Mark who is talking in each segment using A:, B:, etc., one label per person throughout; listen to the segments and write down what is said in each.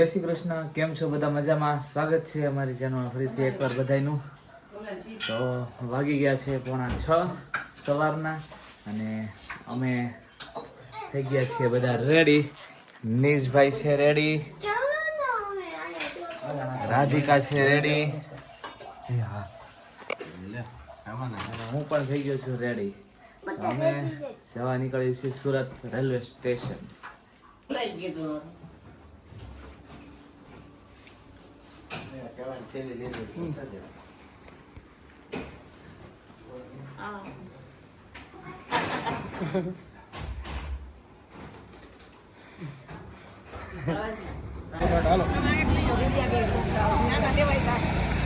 A: જય શ્રી કૃષ્ણ. કેમ છો બધા મજામાં? સ્વાગત છે અમારી ચેનલમાં ફરીથી એકવાર બધાયનું. તો વાગી ગયા છે પોણા છ સવારના અને અમે થઈ ગયા છીએ બધા રેડી નીશભાઈ છે રેડી રાધિકા છે રેડી હા. હું પણ થઈ ગયો છું રેડી અમે જવા નીકળીએ છીએ સુરત રેલવે સ્ટેશન.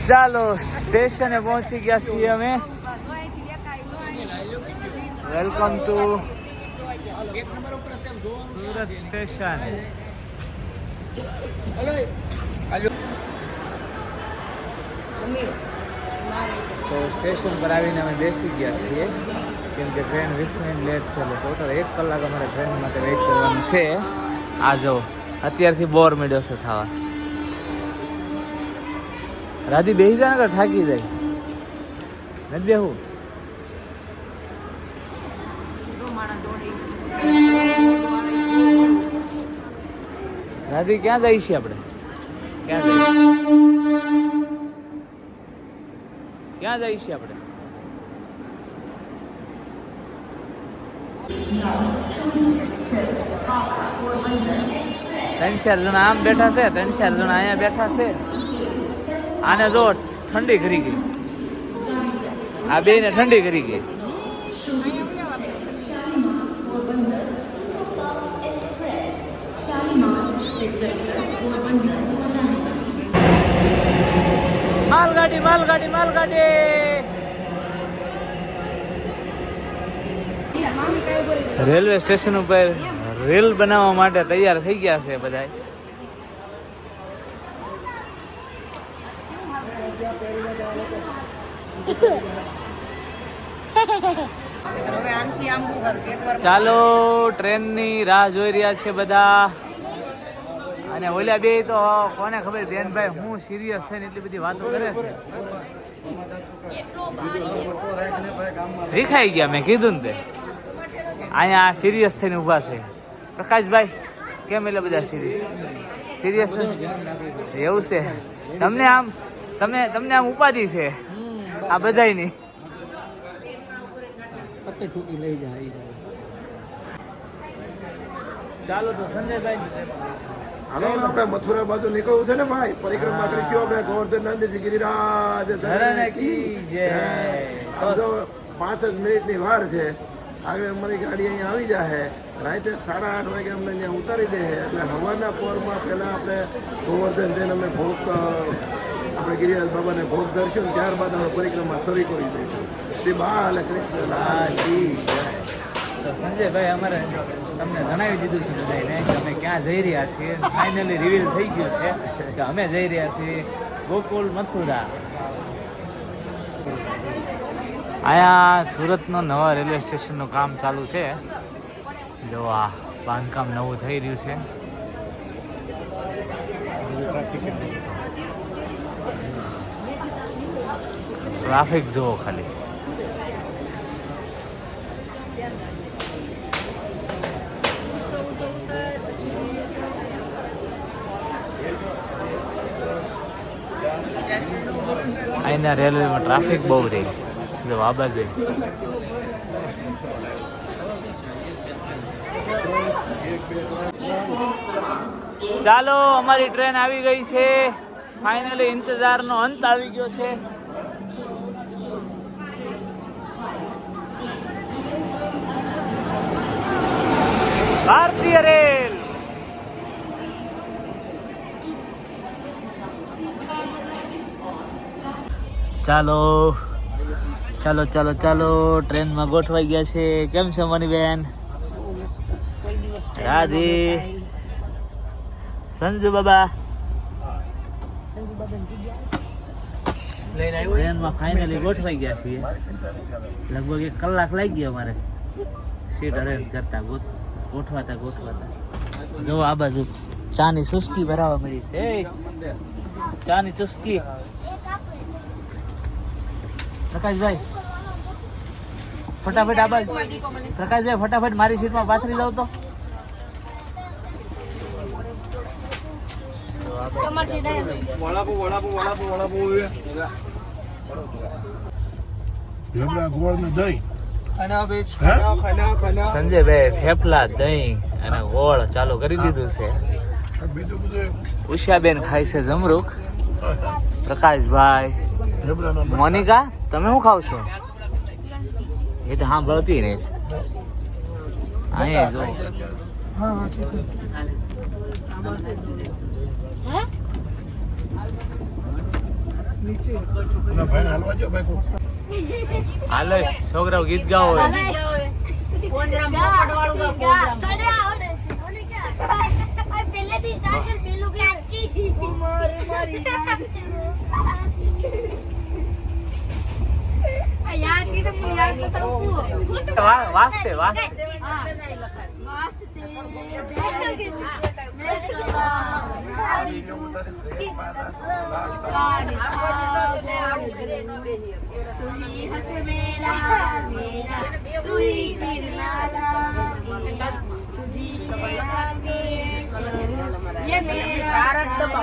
A: ચાલો સ્ટેશને પહોંચી ગયા છીએ અમે વેલકમ ટુ સુરત સ્ટેશન તો સ્ટેશન પર આવીને અમે બેસી ગયા છીએ. કેમ કે ટ્રેન વીસ મિનિટ લેટ છે એટલે ટોટલ એક કલાક અમારે ટ્રેન માટે વેઇટ કરવાનું છે. આ જો, અત્યારથી બોર મેળ્યો છે થવા. રાધી બેસી જાય ને થાકી જાય. નથી બેહું રાધી, ક્યાં જઈ છીએ આપણે? ક્યાં જઈ ક્યાં જઈએ છીએ આપણે? ત્રણ ચાર જણા આમ બેઠા છે, ત્રણ ચાર જણા અહીંયા બેઠા છે. આને જો ઠંડી કરી ગઈ. આ બે ને ઠંડી કરી ગઈ. માલગાડી માલગાડી માલગાડી. રેલવે સ્ટેશન ઉપર રેલ બનાવવા માટે તૈયાર થઈ ગયા છે બધા ચાલો ટ્રેનની રાહ જોઈ રહ્યા છે બધા. અને ઓલા બે તો કોને ખબર બેનભાઈ હું સિરિયસ છે ને એટલી બધી વાતો કરે છે? રીખાઈ ગયા મેં કીધું ને તે. અહીંયા સિરિયસ થઈને ઊભા છે. પ્રકાશભાઈ કેમ એટલે બધા સિરિયસ સિરિયસ એવું છે. તમને આમ તમને તમને આમ ઉપાધિ છે? આ બધાયની. ચાલો તો સંજયભાઈ.
B: હાલો આપણે મથુરા બાજુ નીકળવું છે ને ભાઈ? પરિક્રમા કરી છીએ આપણે. ગોવર્ધન નંદજી ગિરિરાજ પાંચ જ મિનિટની વાર છે. હવે અમારી ગાડી અહીંયા આવી જાય રાતે સાડા આઠ વાગે અમને અહીંયા ઉતારી દે એટલે હવાના પોરમાં પહેલાં આપણે ગોવર્ધન જઈને અમે ભોગ આપણે ગિરિરાજ બાબાને ભોગ ધરશું ત્યારબાદ અમે પરિક્રમા શરૂ કરી દઈશું. શ્રી બાલ કૃષ્ણ.
A: તો સંજયભાઈ અમારે તમને જણાવી દીધું છે બધાને કે અમે ક્યાં જઈ રહ્યા છીએ. ફાઇનલી રિવીલ થઈ ગયું છે કે અમે જઈ રહ્યા છીએ ગોકુલ મથુરા. અહીંયા સુરતનો નવા રેલવે સ્ટેશનનું કામ ચાલુ છે. જો આ બાંધકામ નવું થઈ રહ્યું છે. ટ્રાફિક જુઓ ખાલી. અહીંના રેલવેમાં ટ્રાફિક બહુ રહે જો આ બાજુ ચાલો, અમારી ટ્રેન આવી ગઈ છે. ફાઇનલી ઇંતજારનો અંત આવી ગયો છે. ભારતીય રેલ. ચાલો. ચાલો ચાલો ચાલો. ટ્રેનમાં ગોઠવાઈ ગયા છે. કેમ છે મની બેન રાધે. સંજુ બાબા. ટ્રેનમાં ફાઇનલી ગોઠવાઈ ગયા છીએ. લગભગ એક કલાક લાગી ગયો અમારે. સીટ અરેન્જ કરતા ગોઠવાતા ગોઠવાતા. જો આ બાજુ ચાની ચુસ્કી ભરાવા મળી છે. ચાની ચુસ્કી. પ્રકાશભાઈ ફટાફટ આ બાજુ. પ્રકાશભાઈ ફટાફટ મારી સીટમાં પાથરી જાવ તો. સંજયભાઈ થેપલા દહીં અને ગોળ ચાલુ કરી દીધું છે.
B: બીજું
A: ઉષાબેન ખાય છે જમરૂક. પ્રકાશભાઈ મોનિકા તમે શું ખાવ છો? એ તો સાંભળતી રહે
B: ભાઈ હાલવા જો
A: હાલો છોકરાઓ ગીત ગાવો
C: પહેલેથી સ્ટાર્ટ કર પેલું કાચી મારી મારી.
A: વાસતે વાસતે
C: ये मेरा भारत दबा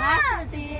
C: वासते।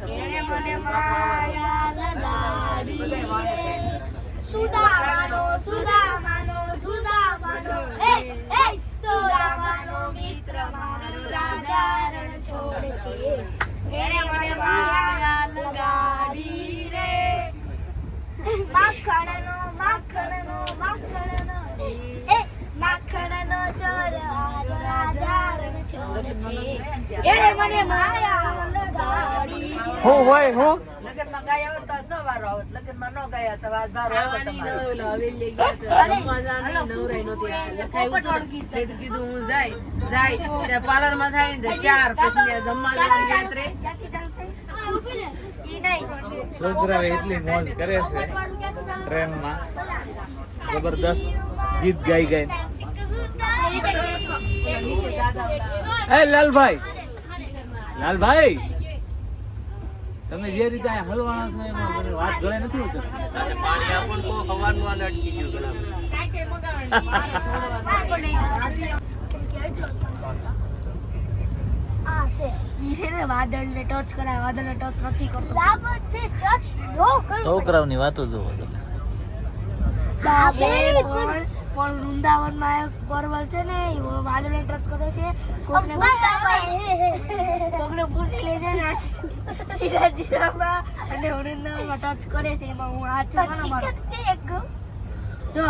C: એણે મને માયા લગાડી સુદામાનો સુદામાનો સુદામાનો એ એ સુદામાનો મિત્ર મારો રાજા રણછોડ છે એણે મને માયા ચોર આજ રાજા રણછોડ છે. એણે મને માયા
A: હું હોય હું?
D: લગ્નમાં ગાયા હોત તો ન વારો આવત લગ્નમાં ન ગાયા તો આજ વારો આવત.
E: પાર્લરમાં થાય ને તો ચાર પછી જમવા.
A: છોકરાઓ એટલી મોજ કરે છે ટ્રેનમાં. જબરદસ્ત ગીત ગાઈ ગાઈ એ લાલભાઈ. લાલભાઈ. તમે જે રીતે અહીંયા હલવાના છો એમાં મને વાત ગળે નથી ઉતરતી.
C: પાણી છે. તો છે ને વાદળને ગયું કરાય વાદળને ટચ નથી કરતો. બાબતે ટચ
A: છોકરાઓની વાતો જોવો તમે.
C: પણ વૃંદાવનમાં એક પરવલ છે ને એ વાદળને ટચ કરે છે. કોકને કોકને પૂછી લે છે ને સીધા જીરામાં અને વૃંદાવનમાં ટચ કરે છે એમાં હું હાથ છે ને મારો. જો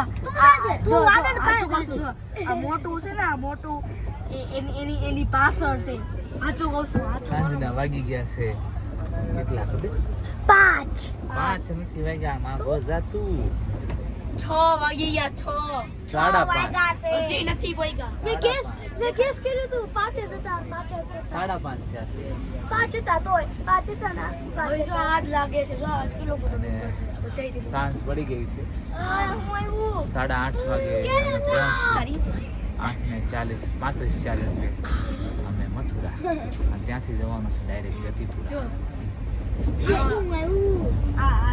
C: જો, આ મોટું છે ને આ મોટું એ- એની એની એની પાછળ છે. સાચું કહું છું સાચું
A: સાંજના વાગી ગયા છે. કેટલા
C: પાંચ.
A: પાંચ નથી વાગ્યા માં બસ જાતું
C: છ વાગી ગયા છ.
A: સાડા પાંચ.
C: હજી નથી પોઈગા મેં કેસ મેં કેસ કર્યું તું પાંચ જ હતા પાંચ હતા.
A: સાડા પાંચ છે.
C: પાંચ હતા તોય. પાંચ હતા ના. પાંચ જો આજ લાગે છે જો આજ કેટલો બધો ડુંગર છે.
A: સાંજ પડી ગઈ છે. સાડા આઠ વાગે આઠ ને ચાલીસ પાંત્રીસ ચાલીસ છે. અમે મથુરા. અને ત્યાંથી જવાનું છે ડાયરેક્ટ જતીપુરા.
C: આ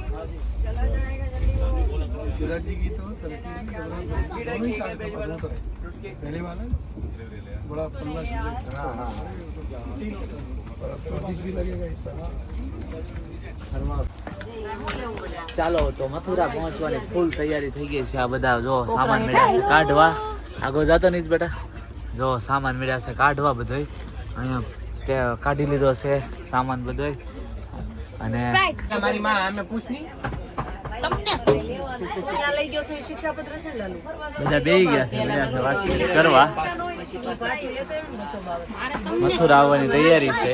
F: चिराजी की तो तरक्की दोनों ही चार का दोनों तरह पहले वाला बड़ा पन्ना
B: हाँ हाँ
F: चौबीस भी लगेगा इस साल
A: ચાલો તો મથુરા પહોંચવાની ફૂલ તૈયારી થઈ ગઈ છે આ બધા જો સામાન મળ્યા છે કાઢવા આગળ જતો નહીં જ બેટા જો સામાન મળ્યા છે કાઢવા બધોય અહીંયા તે કાઢી લીધો છે સામાન બધોય અને
E: મારી માં અમે પૂછની.
A: બધા બેહી ગયા છે કરવા. મથુરા આવવાની તૈયારી છે.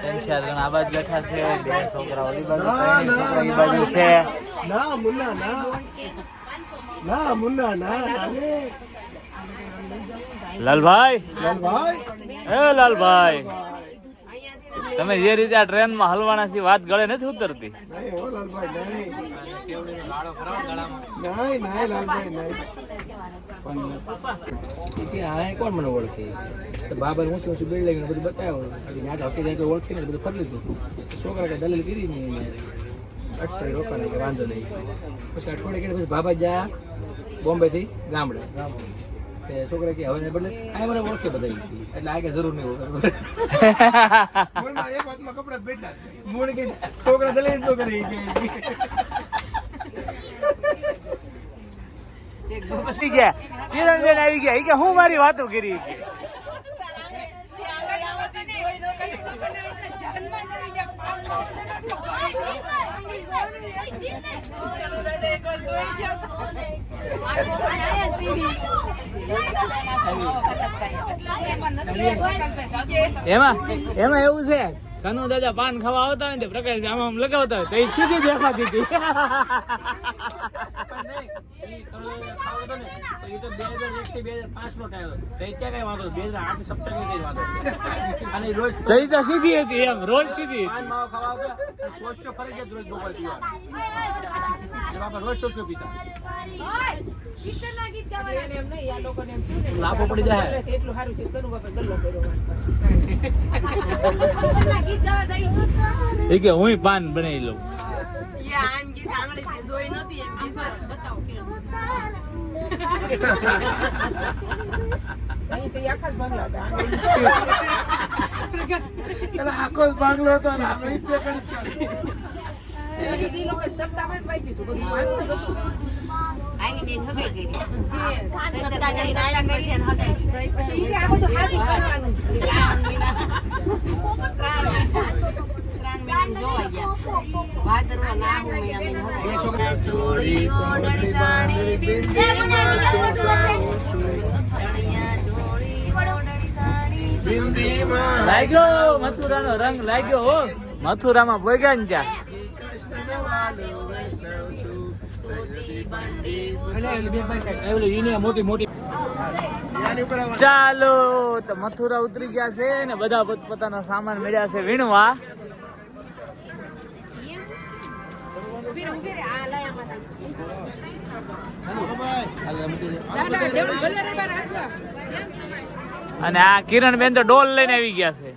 A: ત્રણ ચાર જણ આ બાજુ બેઠા છે બે છોકરા ઓલી બાજુ ત્રણ છોકરા ઈ બાજુ છે.
B: ના મુન્ના ના. ના મુન્ના ના.
A: લાલભાઈ?
B: લાલભાઈ?
A: એ લાલભાઈ. તમે જે રીતે આ ટ્રેનમાં હલવાના છે વાત ગળે નથી ઉતરતી.
B: નહીં હો લાલભાઈ નહીં. નહીં નહીં લાલભાઈ નહીં.
F: હા કોણ મને ઓળખે? તો બાબર ઊંચી ઊંચી બિલ્ડિંગ બધું બતાવ્યું ઓળખી ને બધું ફરી લીધું. છોકરા દલીલ કરી ને અઠવાડિયે રોકાણ વાંધો નહીં. પછી અઠવાડિયે કે બાબા જા બોમ્બે થી ગામડે. તે છોકરા કે હવે ને બદલે આ મને ઓળખે બધા એટલે આ કે જરૂર નહીં ઓળખે
B: એક વાતમાં કપડાં બેઠા
F: મૂળ કે છોકરા દલે જ કરે કે.
A: આવી ગયા. કિરણબેન આવી ગયા. કે હું મારી વાતો કરી. એમાં એમાં એવું છે કનુ દાદા પાન ખાવા આવતા હોય ને પ્રકાશ આમ આમ લગાવતા હોય તો એ સીધી દેખાતી હતી. સીધી હતી એમ રોજ સીધી.
F: લાભો પડી જાય.
E: એટલું સારું છે કરું બાપા ગલ્લો કર્યો
A: એ કે હું પાન બનાવી લઉં
E: આખા જ બંગલા હતા
B: ને આપણે
E: બધું.
B: ચોરી બિંદી
A: લાગ્યો મથુરાનો રંગ લાગ્યો હો. મથુરામાં ભોગ્યા ને ત્યાં
B: કૃષ્ણવાલો વૈષ્ણવ છું. સજતી બંડી
F: એટલે ઈને મોટી મોટી
B: એની ઉપર આવા
A: ચાલો, તો મથુરા ઉતરી ગયા છે ને બધા પોતપોતાના સામાન મળ્યા છે વીણવા. અને આ કિરણ બેન તો ડોલ લઈને આવી ગયા છે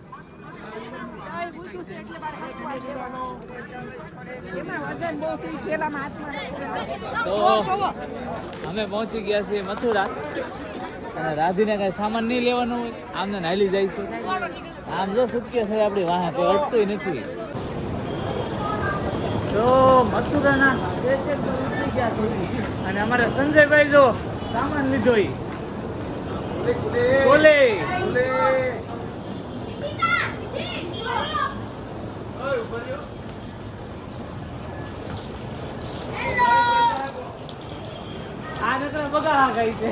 E: એમાં વજન બહુ છે, ઈ થેલામાં હાથમાં
A: તો અમે પહોંચી ગયા છીએ મથુરા. અને રાધીને કઈ સામાન નહીં લેવાનું હોય આમને નાલી જાય આમ જો સુટકે છે આપણી વાહ તે અટતું નથી. તો મથુરાના સ્ટેશન પર ઉતરી ગયા છે અને અમારા સંજયભાઈ જો સામાન લીધો બોલે આ ગઈ છે.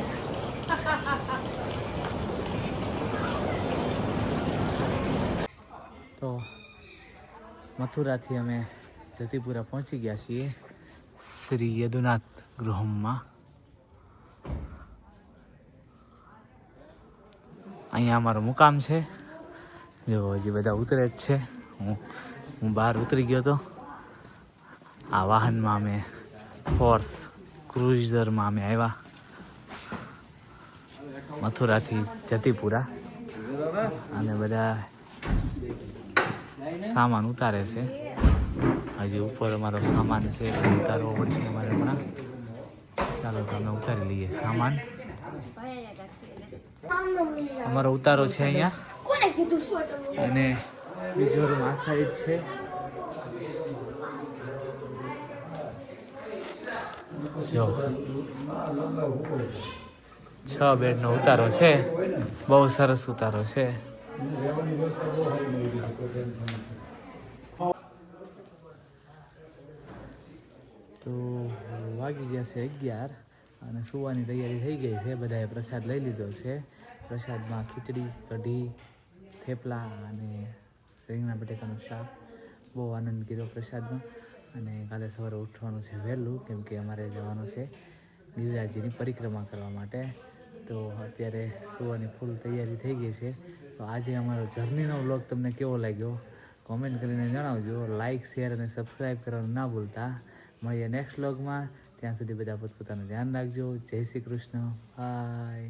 A: તો મથુરાથી અમે જતીપુરા પહોંચી ગયા છીએ શ્રી યદુનાથ ગૃહમાં. અહીંયા અમારો મુકામ છે. જો હજી બધા ઉતરે જ છે. હું હું બહાર ઉતરી ગયો હતો આ વાહનમાં અમે ફોર્સ ક્રુઝરમાં અમે આવ્યા. મથુરાથી જતીપુરા. અને બધા સામાન ઉતારે છે. હજી ઉપર અમારો સામાન છે ઉતારવો પડશે અમારે હમણાં. ચાલો તો અમે ઉતારી લઈએ સામાન. અમારો ઉતારો છે અહીંયા. અને બીજો રૂમ આ સાઈડ છે. જો. છ બેડનો ઉતારો છે. બહુ સરસ ઉતારો છે. તો વાગી ગયા છે અગિયાર અને સુવાની તૈયારી થઈ ગઈ છે. બધાએ પ્રસાદ લઈ લીધો છે. પ્રસાદમાં ખીચડી, કઢી, થેપલા અને રીંગણા બટેકાનું શાક. બહુ આનંદ કીધો પ્રસાદમાં અને કાલે સવારે ઉઠવાનું છે વહેલું, કેમ કે અમારે જવાનું છે ગિરિરાજજીની પરિક્રમા કરવા માટે. તો અત્યારે સુવાની ફૂલ તૈયારી થઈ ગઈ છે. તો આજે અમારો જર્નીનો વ્લોગ તમને કેવો લાગ્યો? કોમેન્ટ કરીને જણાવજો. લાઇક શેર અને સબસ્ક્રાઈબ કરવાનું ના ભૂલતા. મળીએ નેક્સ્ટ વ્લોગમાં ત્યાં સુધી બધા પોતપોતાનું ધ્યાન રાખજો. જય શ્રી કૃષ્ણ. બાય